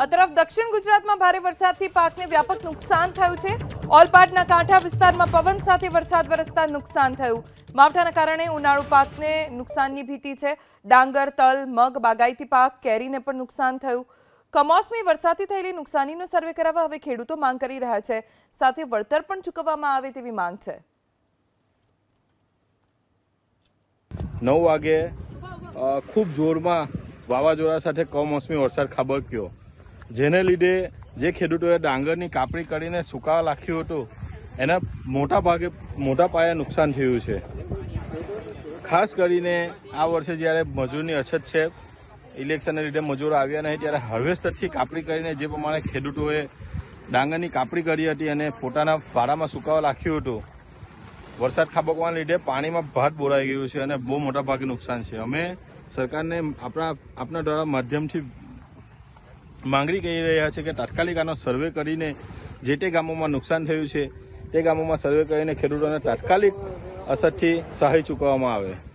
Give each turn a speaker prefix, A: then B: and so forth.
A: આ તરફ દક્ષિણ ગુજરાતમાં ભારે વરસાદથી પાકને વ્યાપક નુકસાન થયું છે. ઓલપાડના કાંઠા વિસ્તારમાં પવન સાથે વરસાદ વરસતા નુકસાન થયું. માવઠાના કારણે ઉનાળુ પાકને નુકસાનની ભીતિ છે. ડાંગર, તલ, મગ, બાગાયતી પાક, કેરીને પણ નુકસાન થયું. કમોસમી વરસાદથી થયેલી નુકસાનીનો સર્વે કરાવવા હવે ખેડૂતો માંગ કરી રહ્યા છે. સાથે વળતર પણ ચૂકવવામાં આવે તેવી માંગ છે.
B: નવ વાગે ખૂબ જોરમાં વાવાઝોડા સાથે કમોસમી વરસાદ ખાબક્યો. જેને લીધે જે ખેડૂતોએ ડાંગરની કાપણી કરીને સુકાવા લાખ્યું હતું, એના મોટા ભાગે મોટા પાયે નુકસાન થયું છે. ખાસ કરીને આ વર્ષે જ્યારે મજૂરની અછત છે, ઇલેક્શનને લીધે મજૂરો આવ્યા નહીં, ત્યારે હાર્વેસ્ટરથી કાપણી કરીને જે પ્રમાણે ખેડૂતોએ ડાંગરની કાપણી કરી હતી અને પોતાના ભાડામાં સુકાવા લાખ્યું હતું, વરસાદ ખાબકવાના લીધે પાણીમાં ભાત બોરાઈ ગયું છે અને બહુ મોટા ભાગે નુકસાન છે. અમે સરકારને આપણા, આપના દ્વારા માધ્યમથી માંગણી કરી રહ્યા છે કે તાત્કાલિક આનો સર્વે કરીને જે તે ગામોમાં નુકસાન થયું છે તે ગામોમાં સર્વે કરીને ખેડૂતોને તાત્કાલિક અસરથી સહાય ચૂકવવામાં આવે.